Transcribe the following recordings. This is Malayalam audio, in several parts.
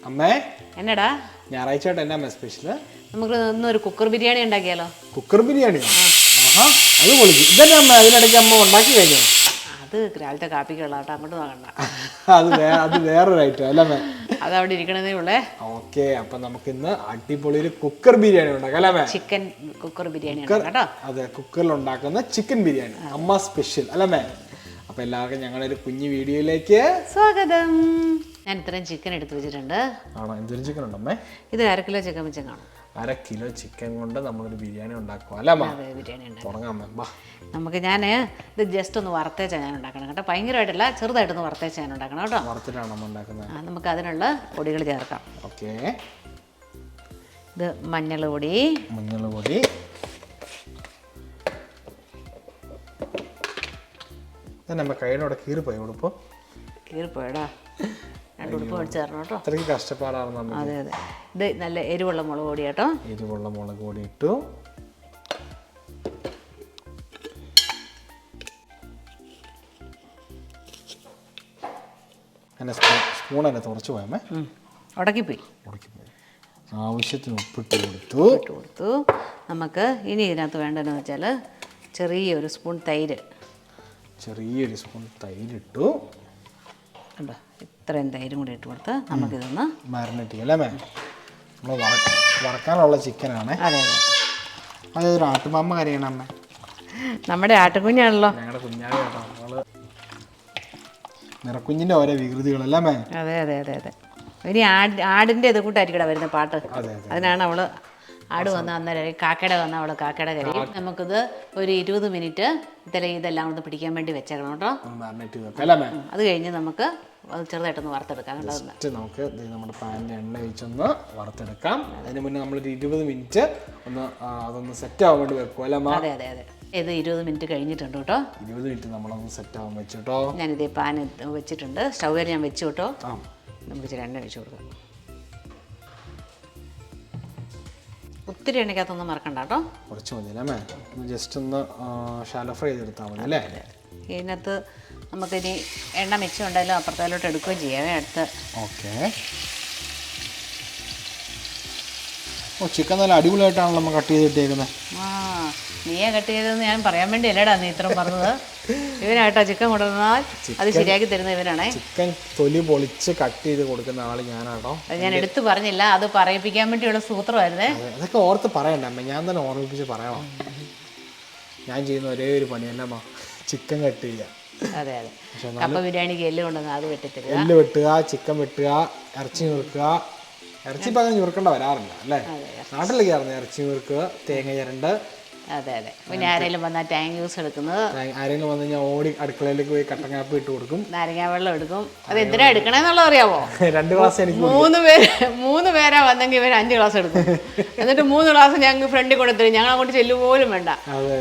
അമ്മേ. എന്നടാ? ഞായറാഴ്ച ആയിട്ട് എന്നാ അമ്മ സ്പെഷ്യൽ നമുക്ക് ഇന്നൊരു കുക്കർ ബിരിയാണി ഉണ്ടാക്കിയാലോ? കുക്കർ ബിരിയാണി ആഹാ അത് പൊളിക്കും ഇതന്നെ അമ്മ അതിനിടയ്ക്ക് അമ്മ ഉണ്ടാക്കി കഴിഞ്ഞു? അത് രാവിലത്തെ കാപ്പിക്കുള്ള കേട്ടോ അങ്ങോട്ട് വാങ്ങണ്ട. അത് അത് വേറൊരു ഐറ്റം അല്ലേ അമ്മേ? അത് അവിടെ ഇരിക്കണതേ ഉള്ളേ. ഓക്കെ അപ്പൊ നമുക്ക് ഇന്ന് അടിപൊളി ഒരു കുക്കർ ബിരിയാണി ഉണ്ടാക്കാം അല്ലേ അമ്മേ? ചിക്കൻ കുക്കർ ബിരിയാണി കേട്ടോ. അതെ കുക്കറിൽ ഉണ്ടാക്കുന്ന ചിക്കൻ ബിരിയാണി. അമ്മ സ്പെഷ്യൽ അല്ലേ അമ്മേ? അപ്പൊ എല്ലാവർക്കും ഞങ്ങളുടെ ഒരു കുഞ്ഞു വീഡിയോയിലേക്ക് സ്വാഗതം. ഞാൻ ഇത്രയും ചിക്കൻ എടുത്ത് വെച്ചിട്ടുണ്ട്. ആണോ? എന്തൊരു ചിക്കൻ ഉണ്ടമ്മേ ഇത് അര കിലോ ചിക്കൻ വെച്ച് കാണും. അര കിലോ ചിക്കൻ കൊണ്ട് നമ്മളൊരു ബിരിയാണി ഉണ്ടാക്കുക അല്ല അമ്മ? അതെ ബിരിയാണി ഉണ്ടാക്കാം. തുടങ്ങാം നമുക്ക് ഞാൻ ഇത് ജസ്റ്റ് ഒന്ന് വറുത്തേച്ചാണ് ഞാൻ ഉണ്ടാക്കണം കേട്ടോ. ഭയങ്കരമായിട്ടല്ല ചെറുതായിട്ടൊന്ന് വറുത്തേച്ച് ഞാൻ ഉണ്ടാക്കണം കേട്ടോ. വറുത്തിട്ടാണ് നമ്മൾ ഉണ്ടാക്കുന്നത്? ആ, നമുക്ക് അതിനുള്ള പൊടികൾ ചേർക്കാം. ഓക്കെ. ഇത് മഞ്ഞൾ പൊടി. മഞ്ഞൾ പൊടി. നമ്മ കൈയോടെ കീറിപ്പോയി കൊടുപ്പോ. കീറിപ്പോയടാ. രണ്ട് ഉടുപ്പ് മേടിച്ച് തരണം കേട്ടോ. അത്രയ്ക്ക് കഷ്ടപ്പാടാണ് അതെ അതെ. ഇത് നല്ല എരിവുള്ള മുളക് പൊടി കേട്ടോ എരിവുള്ള മുളക് പൊടി ഇട്ടു. എന്നെ സ്പൂൺ എന്നെ തുറച്ചു പോയമ്മേ പോയി ഉടക്കിപ്പോയി. ഉടക്കിപ്പോയി. ആവശ്യത്തിന് ഉപ്പിട്ട് കൊടുത്തു. ഇട്ട് കൊടുത്തു. നമുക്ക് ഇനി ഇതിനകത്ത് വേണ്ടതെന്ന് വെച്ചാൽ ചെറിയൊരു സ്പൂൺ തൈര്. ചെറിയൊരു സ്പൂൺ തൈരിട്ടു. കണ്ടോ ഇത്രയും തൈരും കൂടി ഇട്ട് കൊടുത്ത് നമുക്കിതൊന്ന് മാരിനേറ്റ് ചെയ്യാം അല്ലേ മേ നമ്മൾ വറ വറക്കാനുള്ള ചിക്കനാണ്. അതെ അതെ. അതൊരു ആട്ടുമാമ്മ കറിയണം അമ്മ. നമ്മുടെ ആട്ടുകുഞ്ഞാണല്ലോ. ഞങ്ങളുടെ കുഞ്ഞാടി കേട്ടോ നമ്മൾ നിറക്കുഞ്ഞിന്റെ ഓരോ വികൃതികളല്ലേ മേ അതെ അതെ അതെ അതെ. ഇനി ആട് ആടിന്റെ ഇത് കൂട്ടായിരിക്കടാ വരുന്ന പാട്ട്. അതെ അതെ. അതിനാണ് അവൾ ആട് വന്ന അന്നേരം കാക്കയുടെ വന്ന അവൾ കാക്കയുടെ കരയും. നമുക്കിത് ഒരു ഇരുപത് മിനിറ്റ് ഇത്തരം ഇതെല്ലാം ഒന്ന് പിടിക്കാൻ വേണ്ടി വെച്ചേക്കണം കേട്ടോ. അത് കഴിഞ്ഞ് നമുക്ക് അത് ചെറുതായിട്ടൊന്ന് വറുത്തെടുക്കാം കേട്ടോ. ജസ്റ്റ് നമുക്ക് നമ്മുടെ പാനിൽ എണ്ണ ഒഴിച്ചൊന്ന് വറുത്തെടുക്കാം. അതിന് മുന്നേ നമ്മളൊരു ഇരുപത് മിനിറ്റ് ഒന്ന് അതൊന്ന് സെറ്റ് ആവാൻ വേണ്ടി വെക്കും അല്ലേ അതെ അതെ അതെ. ഇത് ഇരുപത് മിനിറ്റ് കഴിഞ്ഞിട്ടുണ്ട് കേട്ടോ. ഇരുപത് മിനിറ്റ് നമ്മളൊന്ന് സെറ്റ് ആവാൻ ഞാൻ ഞാനിതേ പാൻ വെച്ചിട്ടുണ്ട്. സ്റ്റൗവിൽ ഞാൻ വെച്ചു കേട്ടോ. നമുക്ക് ഇച്ചിരി എണ്ണ ഒഴിച്ചു കൊടുക്കാം. ഒത്തിരി എണ്ണയ്ക്കകത്തൊന്നും മറക്കണ്ട കേട്ടോ. കുറച്ച് മതി അല്ലേ ഒന്ന് ജസ്റ്റ് ഒന്ന് ഷാലോ ഫ്രൈ ചെയ്തെടുത്താൽ മതി അല്ലേ? ഇതിനകത്ത് നമുക്കിനി എണ്ണ മിച്ചം ഉണ്ടെങ്കിലും അപ്പുറത്തേലോട്ട് എടുക്കുകയും ചെയ്യാമേ അടുത്ത് ഓക്കെ. ഓ ചിക്കൻ നല്ല അടിപൊളിയായിട്ടാണല്ലോ നമ്മൾ കട്ട് ചെയ്തിട്ടേക്കുന്നത് ആ നീയെ കട്ട് ചെയ്തതെന്ന് ഞാൻ പറയാൻ വേണ്ടി അല്ലേടാ നീ ഇത്രയും പറഞ്ഞത്. ഇവനായിട്ടോ ചിക്കൻ കൊണ്ടുവന്നാൽ അത് ശരിയാക്കി തരുന്ന ഇവനാണേ. ചിക്കൻ തൊലി പൊളിച്ച് കട്ട് ചെയ്ത് കൊടുക്കുന്ന ആൾ ഞാനാട്ടോ അത് ഞാൻ എടുത്തു പറഞ്ഞില്ല അത് പറയിപ്പിക്കാൻ വേണ്ടിയുള്ള സൂത്രമായിരുന്നേ. അതൊക്കെ ഓർത്ത് പറയണ്ട അമ്മ. ഞാൻ തന്നെ ഓർമ്മിപ്പിച്ച് പറയാമോ ഞാൻ ചെയ്യുന്ന ഒരേ ഒരു പണിയല്ല അമ്മ. ചിക്കൻ കട്ട് ചെയ്യുക. അതെ അതെ. കപ്പ ബിരിയാണിക്ക് എല്ല് കൊണ്ടുവന്ന് അത് വെട്ടിത്തരിക എല്ല് വെട്ടുക ചിക്കൻ വെട്ടുക ഇറച്ചി നുറുക്കുക ഇറച്ചി ഇപ്പം അങ്ങനെ ഞുറുക്കേണ്ട വരാറില്ല അല്ലേ? നാട്ടിലേക്ക് ഇറച്ചി നുറുക്കുക തേങ്ങ ചിരണ്ട് അതെ അതെ. പിന്നെ ആരെങ്കിലും വന്നാൽ ടാങ്ക് ജ്യൂസ് എടുക്കുന്നത്. ആരെങ്കിലും വന്നു കഴിഞ്ഞാൽ ഓടി അടുക്കളയിലേക്ക് പോയി കട്ടൻ കാപ്പി ഇട്ട് കൊടുക്കും. നാരങ്ങാ വെള്ളം എടുക്കും. അത് എന്തിനാ എടുക്കണേന്നുള്ളത് അറിയാവോ? രണ്ട് ഗ്ലാസ് എനിക്ക് മൂന്ന് പേര് മൂന്ന് പേരാ വന്നെങ്കിൽ ഇവർ അഞ്ച് ഗ്ലാസ് എടുക്കും. എന്നിട്ട് മൂന്ന് ഗ്ലാസ് ഞങ്ങൾക്ക് ഫ്രണ്ടിൽ കൊണ്ടുത്തരും ഞങ്ങൾ അങ്ങോട്ട് ചെല്ലു പോലും വേണ്ട.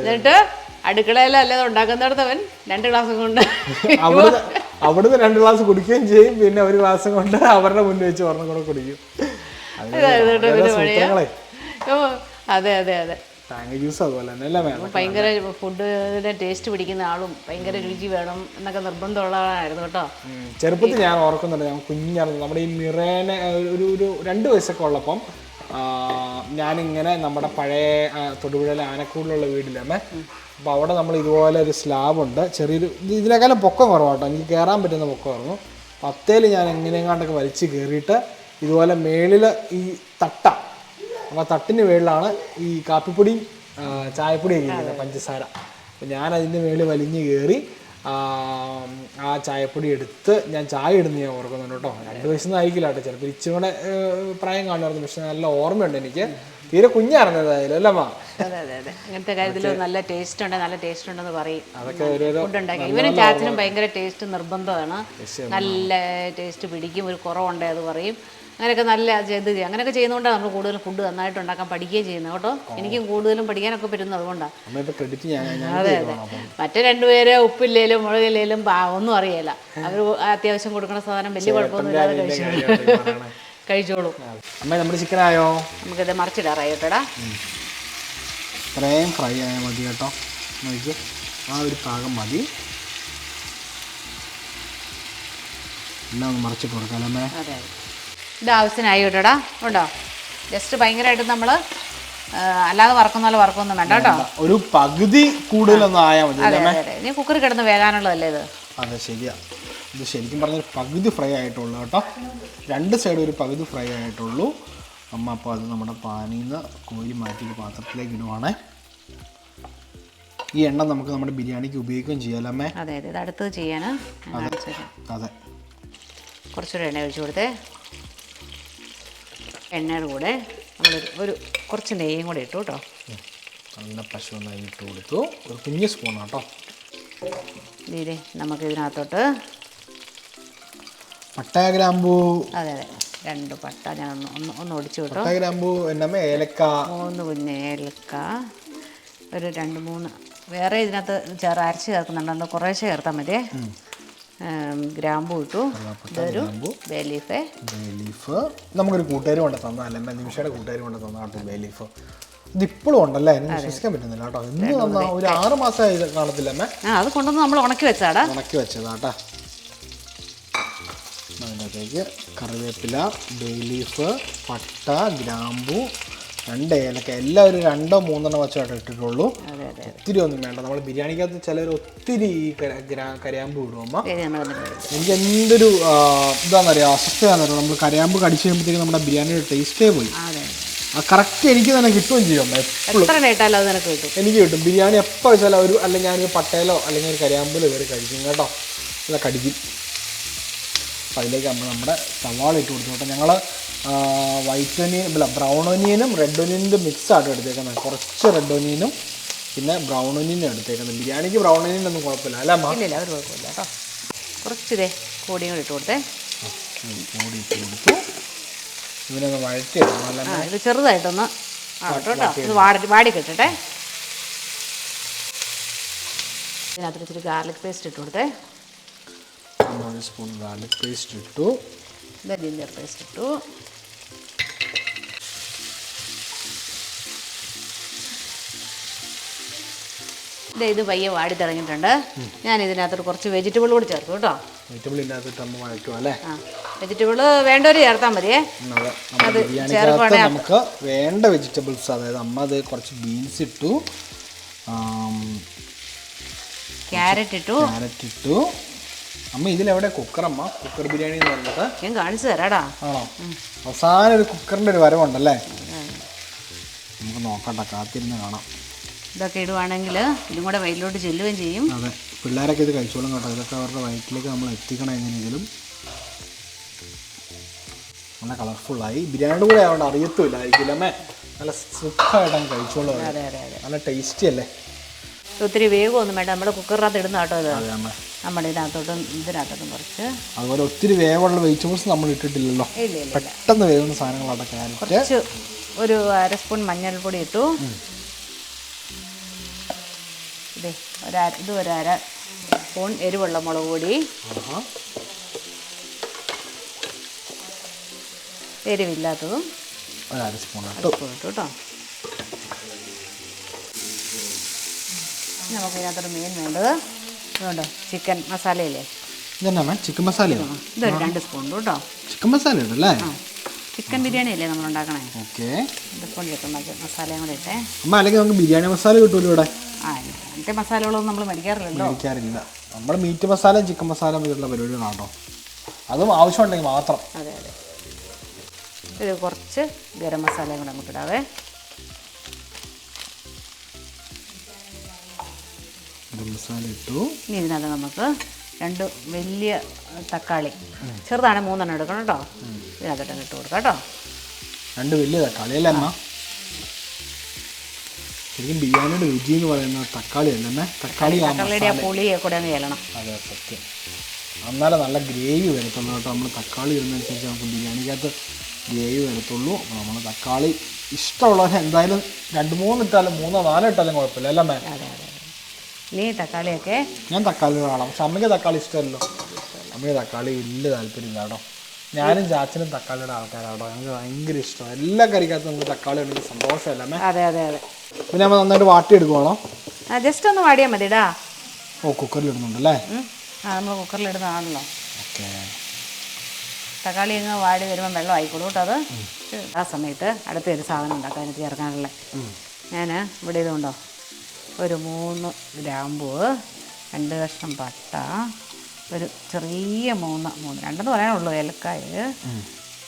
എന്നിട്ട് അടുക്കളയിൽ അല്ലാതെ ഉണ്ടാക്കുന്നിടത്തവൻ രണ്ട് ഗ്ലാസ് കൊണ്ട് അവിടുന്ന് രണ്ട് ഗ്ലാസ് കുടിക്കുകയും ചെയ്യും. പിന്നെ ഒരു ഗ്ലാസ് കൊണ്ട് അവരുടെ മുന്നിൽ വെച്ച് ഒരെണ്ണം കൂടെ കുടിക്കും. അതെ അതെ അതെ. ടാങ്ക് ജ്യൂസ് അതുപോലെ തന്നെ അല്ലേ വേണം ഭയങ്കര ഫുഡിന്റെ ടേസ്റ്റ് പിടിക്കുന്ന ആളും ഭയങ്കര രുചി വേണം എന്നൊക്കെ നിർബന്ധമുള്ള ആളായിരുന്നു കേട്ടോ. ചെറുപ്പത്തിൽ ഞാൻ ഓർക്കുന്നുണ്ട് ഞാൻ കുഞ്ഞാണ് നമ്മുടെ ഈ മിറേനെ ഒരു ഒരു രണ്ട് വയസ്സൊക്കെ ഉള്ളപ്പം ഞാനിങ്ങനെ നമ്മുടെ പഴയ തൊടുപുഴയിലെ ആനക്കൂടിലുള്ള വീട്ടിലാണ് അപ്പോൾ അവിടെ നമ്മൾ ഇതുപോലെ ഒരു സ്ലാബുണ്ട് ചെറിയൊരു ഇത് ഇതിനേക്കാളും പൊക്കം കുറവാട്ടോ. എനിക്ക് കയറാൻ പറ്റുന്ന പൊക്കമായിരുന്നു പത്തേൽ ഞാൻ എങ്ങനെയെങ്ങാണ്ടൊക്കെ വലിച്ച് കയറിയിട്ട് ഇതുപോലെ മേളിൽ ഈ തട്ട അപ്പോൾ തട്ടിന് മേളിലാണ് ഈ കാപ്പിപ്പൊടിയും ചായപ്പൊടി ഇരിക്കുന്നത് പഞ്ചസാര. അപ്പോൾ ഞാൻ അതിന്റെ മേളിൽ വലിഞ്ഞ് കയറി ആ, ചായപ്പൊടി എടുത്ത് ഞാൻ ചായ ഇടുന്ന ഞാൻ ഓർക്കുന്നുണ്ട് കേട്ടോ. രണ്ട് വയസ്സൊന്നും ആയിരിക്കില്ല കേട്ടോ ചിലപ്പോൾ ഇച്ചിരി കൂടെ പ്രായം കാണുമായിരുന്നു പക്ഷെ നല്ല ഓർമ്മയുണ്ട് എനിക്ക്. തീരെ കുഞ്ഞായിരുന്നു അതിൽ അല്ലേ മാ അതെ അതെ അതെ. അങ്ങനത്തെ കാര്യത്തിൽ നല്ല ടേസ്റ്റ് ഉണ്ട് നല്ല ടേസ്റ്റ് ഉണ്ടെന്ന് പറയും. അതൊക്കെ ഓരോരോ ഫുഡ് ഉണ്ടാക്കി. ഇവനും ചാച്ചനും ഭയങ്കര ടേസ്റ്റ് നിർബന്ധമാണ്. നല്ല ടേസ്റ്റ് പിടിക്കും ഒരു കുറവുണ്ടേ അത് പറയും. അങ്ങനെയൊക്കെ നല്ല ചെയ്യാം. അങ്ങനെയൊക്കെ ചെയ്യുന്നതുകൊണ്ടാണ് നമ്മൾ കൂടുതൽ ഫുഡ് നന്നായിട്ട് ഉണ്ടാക്കാൻ പഠിക്കുകയും ചെയ്യുന്നത് കേട്ടോ. എനിക്കും കൂടുതലും പഠിക്കാനൊക്കെ പറ്റുന്നത് അതുകൊണ്ടാണ്. അതെ അതെ. മറ്റേ രണ്ടുപേരെ ഉപ്പില്ലേലും മുളകില്ലേലും ഒന്നും അറിയില്ല അവർ അത്യാവശ്യം കൊടുക്കുന്ന സാധനം വലിയ കുഴപ്പമൊന്നുമില്ലാതെ കഴിച്ചു കഴിച്ചോളൂ. കഴിച്ചോളും. അമ്മ നമ്മുടെ ചിക്കൻ ആയോ? നമുക്കിത് മറിച്ചിടാറായി കേട്ടോടാ ഇത്രയും ഫ്രൈ ആയാൽ മതി കേട്ടോ. നോക്കി. ആ ഒരു പാകം മതി. എല്ലാം ഒന്ന് മറിച്ചിട്ട് കൊടുക്കാം അല്ലേ അതെ. ഇത് ആവശ്യത്തിനായി കേട്ടോടാ ഉണ്ടോ ജസ്റ്റ് ഭയങ്കരമായിട്ട് നമ്മൾ അല്ലാതെ വറക്കുന്ന പോലെ വറക്കൊന്നും വേണ്ട കേട്ടോ. ഒരു പകുതി കൂടുതലൊന്നും ആയാൽ മതി ഇനി കുക്കറിൽ കിടന്ന് വേകാനുള്ളതല്ലേ ഇത്? അതെ ശരിയാ. ഇത് ശരിക്കും പറഞ്ഞാൽ പകുതി ഫ്രൈ ആയിട്ടുള്ളൂ കേട്ടോ. രണ്ട് സൈഡും ഒരു പകുതി ഫ്രൈ ആയിട്ടുള്ളൂ. അമ്മ അപ്പോൾ അത് നമ്മുടെ പാനിൽ നിന്ന് കോരി മാറ്റി പാത്രത്തിലേക്ക് ഇടുവാണേ. ഈ എണ്ണ നമുക്ക് നമ്മുടെ ബിരിയാണിക്ക് ഉപയോഗിക്കുകയും ചെയ്യാലോ അമ്മേ? അതെ അതെ. ഇത് അടുത്തത് ചെയ്യാനാണ് അതെ. കുറച്ചുകൂടെ എണ്ണ ഒഴിച്ചു കൊടുത്തേ. എണ്ണയുടെ കൂടെ നമ്മളൊരു ഒരു കുറച്ച് നെയ്യും കൂടെ ഇട്ടു കേട്ടോ. നല്ല പശു നെയ്യ് ഇട്ട് കൊടുത്തു. ഒരു കുഞ്ഞ് സ്പൂൺ കേട്ടോ. ഇതിലെ നമുക്ക് ഇതിനകത്തോട്ട് പട്ട ഗ്രാമ്പു. അതെ അതെ. രണ്ട് പട്ട ഞാൻ ഒന്ന് ഒന്ന് ഒന്ന് ഒടിച്ചു കേട്ടോ. ഗ്രാമ്പു എന്നമ്മേ ഏലക്ക. മൂന്ന് കുഞ്ഞ് ഏലക്ക. ഒരു രണ്ട് മൂന്ന്. വേറെ ഇതിനകത്ത് ചേർ അരച്ച് ചേർക്കുന്നുണ്ട്. കുറേശ്ശെ ചേർത്താൽ മതിയേ? ഗ്രാമ്പൂ ഇട്ടു. ഇതൊരു ബേ ലീഫേ. Bay leaf. നമുക്കൊരു കൂട്ടുകാർ കൊണ്ട് തന്നതല്ലേ അമ്മേ നിമിഷയുടെ കൂട്ടുകാർ കൊണ്ട് തന്ന ബേലീഫ് ഇപ്പോഴും ഉണ്ടല്ലേ? എനിക്ക് വിശ്വസിക്കാൻ പറ്റുന്നില്ല കേട്ടോ. ഇന്ന് തന്ന? ഒരു ആറ് മാസമായി ഇത് കാണത്തില്ല അമ്മേ ആ അത് കൊണ്ടുവന്ന് നമ്മൾ ഉണക്കി വെച്ചാടാ. ഉണക്കി വെച്ചതാട്ടാ അതിനകത്തേക്ക് കറിവേപ്പില ബേലീഫ് പട്ട ഗ്രാമ്പു രണ്ട് ഏലക്ക. എല്ലാം ഒരു രണ്ടോ മൂന്നെണ്ണോ വെച്ചായിട്ട് ഇട്ടിട്ടുള്ളൂ. ഒത്തിരി ഒന്നും വേണ്ട. നമ്മൾ ബിരിയാണിക്കകത്ത് ചിലർ ഒത്തിരി കരയാമ്പ് വിടുമ്പോൾ എനിക്ക് എന്തൊരു ഇതാണെന്നറിയാം അസ്വസ്ഥയാണെന്നറിയാം നമ്മൾ കരയാമ്പ് കടിച്ചു കഴിയുമ്പോഴത്തേക്ക് നമ്മുടെ ബിരിയാണിയുടെ ടേസ്റ്റേ പോയി. കറക്റ്റ് എനിക്ക് തന്നെ കിട്ടുകയും ചെയ്യും എപ്പോഴും എനിക്ക് കിട്ടും. ബിരിയാണി എപ്പോൾ വെച്ചാലും ഒരു അല്ലെങ്കിൽ ഞാനൊരു പട്ടയിലോ അല്ലെങ്കിൽ ഒരു കരിയാമ്പലോ കയറി കഴിക്കും കേട്ടോ. അല്ല കടിക്കും. അതിലേക്ക് നമ്മൾ നമ്മുടെ സവാള ഇട്ട് കൊടുത്തു കേട്ടോ. ഞങ്ങൾ വൈറ്റ് ഒനിയൻ അല്ല ബ്രൗൺ ഒനിയനും റെഡ് ഒനിയന്റെ മിക്സ് ആയിട്ട് എടുത്തേക്കുന്നത്. കുറച്ച് റെഡ് ഒനിയനും പിന്നെ ബ്രൗൺ ഒനിയനും എടുത്തേക്കുന്നത്. ബിരിയാണിക്ക് ബ്രൗൺ ഒനിയൻ ഒന്നും കുഴപ്പമില്ല അല്ല ഇല്ലില്ല ഒരു കുഴപ്പമില്ല കേട്ടോ. കുറച്ച് ഇതേ കൂടിയും കൂടി ഇട്ട് കൊടുത്തേ. കോടി ഇട്ട് കൊടുത്തു. ഇതിനൊന്ന് വഴറ്റിയെടുക്കണം ഇത് ചെറുതായിട്ടൊന്ന് ആവട്ടെ കേട്ടോ. ഇത് വാടി വാടി കിട്ടട്ടെ. ഇതിനകത്ത് ഇച്ചിരി ഗാർലിക് പേസ്റ്റ് ഇട്ട് കൊടുത്തേ. സ്പൂൺ ഗാർലിക് പേസ്റ്റ് ഇട്ടു. ജിഞ്ചർ പേസ്റ്റ് ഇട്ടു. ഇത് ഇത് പയ്യെ വാടി തുടങ്ങിയിട്ടുണ്ട് ഞാൻ ഇതിനകത്തോട്ട് കുറച്ച് വെജിറ്റബിൾ കൂടി ചേർത്തു കേട്ടോ. വെജിറ്റബിൾ നമ്മൾ വഴറ്റുക അല്ലേ? ആ വെജിറ്റബിൾ വേണ്ടവർ ചേർത്താൽ മതിയേ. അത്. ചേർക്കുവാണെങ്കിൽ നമുക്ക് വേണ്ട വെജിറ്റബിൾസ് അതായത് അമ്മ അത് കുറച്ച് ബീൻസ് ഇട്ടു. ക്യാരറ്റ് ഇട്ടു. ക്യാരറ്റ് ഇട്ടു. അമ്മ ഇതിലെവിടെ കുക്കറമ്മ കുക്കർ ബിരിയാണി എന്ന് പറഞ്ഞത്. ഞാൻ കാണിച്ചു തരാടാ. ആണോ? അവസാനം ഒരു കുക്കറിന്റെ ഒരു വരവുണ്ടല്ലേ? നമുക്ക് നോക്കണ്ട കാത്തിരുന്ന് കാണാം. ഇതൊക്കെ ഇടുവാണെങ്കിൽ ഇതും കൂടെ വയലിലോട്ട് ചെല്ലുകയും ചെയ്യും. അതെ. പിള്ളേരൊക്കെ ഇത് കഴിച്ചോളും കേട്ടോ. ഇതൊക്കെ അവരുടെ വയറ്റിലേക്ക് നമ്മൾ എത്തിക്കണം എങ്ങനെയെങ്കിലും. നല്ല കളർഫുള്ളായി. ബിരിയാണിയുടെ കൂടെ ആയതുകൊണ്ട് അറിയത്തുമില്ലായിരിക്കില്ല അമ്മേ നല്ല സൂപ്പറായിട്ടാണ് കഴിച്ചോളൂ നല്ല ടേസ്റ്റി അല്ലേ? ഒത്തിരി വേഗമൊന്നും വേണ്ട നമ്മുടെ കുക്കറിനകത്ത് ഇടുന്ന കേട്ടോ അത് നമ്മുടെ ഇതിനകത്തോട്ടും ഇതിനകത്തോട്ടും കുറച്ച്. അതുപോലെ ഒത്തിരി വേഗമുള്ള വെജിറ്റബിൾസ് നമ്മൾ ഇട്ടിട്ടില്ലല്ലോ. പെട്ടെന്ന് വേവുന്ന സാധനങ്ങളാണ് ക്യാരറ്റ് കുറച്ച് ഒരു അര സ്പൂൺ മഞ്ഞൾപ്പൊടി ഇട്ടു. ഇതേ ഒരര ഇത് ഒരര സ്പൂൺ എരിവുള്ള മുളക് പൊടി. എരിവില്ലാത്തതും ഒരര സ്പൂൺ ഇട്ടു. കേട്ടോ. നമുക്ക് ഇതിനകത്തൊരു മീൻ വേണ്ടത്. ഇതുകൊണ്ട് ചിക്കൻ മസാലയില്ലേ ഇതെന്നാ ചിക്കൻ മസാലയോ ഇതൊരു രണ്ട് സ്പൂൺ കേട്ടോ. ചിക്കൻ മസാല ചിക്കൻ ബിരിയാണി അല്ലേ നമ്മൾ ഉണ്ടാക്കണേ ഓക്കെ. രണ്ട് സ്പൂൺ ചിക്കൻ മസാല മസാലയും കൂടെ ഇട്ടേ. അമ്മ അല്ലെങ്കിൽ നമുക്ക് ബിരിയാണി മസാല കിട്ടുമല്ലോ ഇവിടെ? അങ്ങനത്തെ മസാലകളൊന്നും നമ്മൾ മേടിക്കാറില്ലല്ലോ. മേടിക്കാറില്ല. നമ്മൾ മീറ്റ് മസാല ചിക്കൻ മസാല ഇതുള്ള പരിപാടികളാണോ അതും ആവശ്യമുണ്ടെങ്കിൽ മാത്രം. അതെ അതെ. ഇത് കുറച്ച് ഗരം മസാല കൂടെ നമുക്ക് ഇടാവേ. മസാല ഇട്ടു. ഇനി ഇതിനകത്ത് നമുക്ക് രണ്ട് വലിയ തക്കാളി. ചെറുതാണ് മൂന്നെണ്ണം എടുക്കണം കേട്ടോ. ഇതിനകത്തോട്ട് ഇട്ട് കൊടുക്കാം കേട്ടോ. രണ്ട് വലിയ തക്കാളി അല്ലേ അമ്മ? ശരിക്കും ബിരിയാണിയുടെ രുചി എന്ന് പറയുന്നത് തക്കാളി അല്ലേ? തക്കാളി ആ തക്കാളിയുടെ ആ പുളിയെ കൂടെ അങ്ങ് ചെല്ലണം അതെ സത്യം. അന്നാലെ നല്ല ഗ്രേവി വരത്തുള്ളൂ കേട്ടോ. നമ്മൾ തക്കാളി ഇടുന്നതനുസരിച്ച് നമുക്ക് ബിരിയാണിക്കകത്ത് ഗ്രേവി വരത്തുള്ളൂ. അപ്പോൾ നമ്മൾ തക്കാളി ഇഷ്ടമുള്ളവർ എന്തായാലും രണ്ട് മൂന്ന് ഇട്ടാലും മൂന്നോ നാലോ ഇട്ടാലും കുഴപ്പമില്ല. അല്ലേ മേ ഇനി തക്കാളിയൊക്കെ ഞാൻ തക്കാളി കാണാം പക്ഷെ അമ്മയ്ക്ക് തക്കാളി ഇഷ്ടമല്ലോ. അമ്മയ്ക്ക് തക്കാളി വലിയ താല്പര്യമില്ല കേട്ടോ. ഞാനും ചാച്ചനും തക്കാളിയുടെ ആൾക്കാരാണ് ഞങ്ങൾക്ക് ഭയങ്കര ഇഷ്ടമാണ്. എല്ലാ കറിക്കകത്തും നമുക്ക് തക്കാളി ഉണ്ടെങ്കിൽ സന്തോഷമല്ല അതെ അതെ അതെ. പിന്നെ നമ്മൾ നന്നായിട്ട് വാട്ടി എടുക്കുവാണോ? ജസ്റ്റ് ഒന്ന് വാടിയാൽ മതിടാ. ഓ കുക്കറിൽ ഇടുന്നുണ്ടല്ലേ. ആ നമ്മൾ കുക്കറിലിടുന്നതാണല്ലോ ഓക്കെ. തക്കാളി അങ്ങ് വാടി വരുമ്പോൾ വെള്ളം ആയിക്കോളൂ കേട്ടോ അത്. ആ സമയത്ത് അടുത്ത ഒരു സാധനം ഉണ്ടാക്കാൻ എനിക്ക് ചേർക്കാനുള്ള. ഞാൻ ഇവിടെ ഇതുണ്ടോ? ഒരു മൂന്ന് ഗ്രാമ്പൂ രണ്ട് കഷ്ണം പട്ട ഒരു ചെറിയ മൂന്ന് മൂന്ന് രണ്ടെന്ന് പറയാനുള്ളൂ ഏലക്കായ.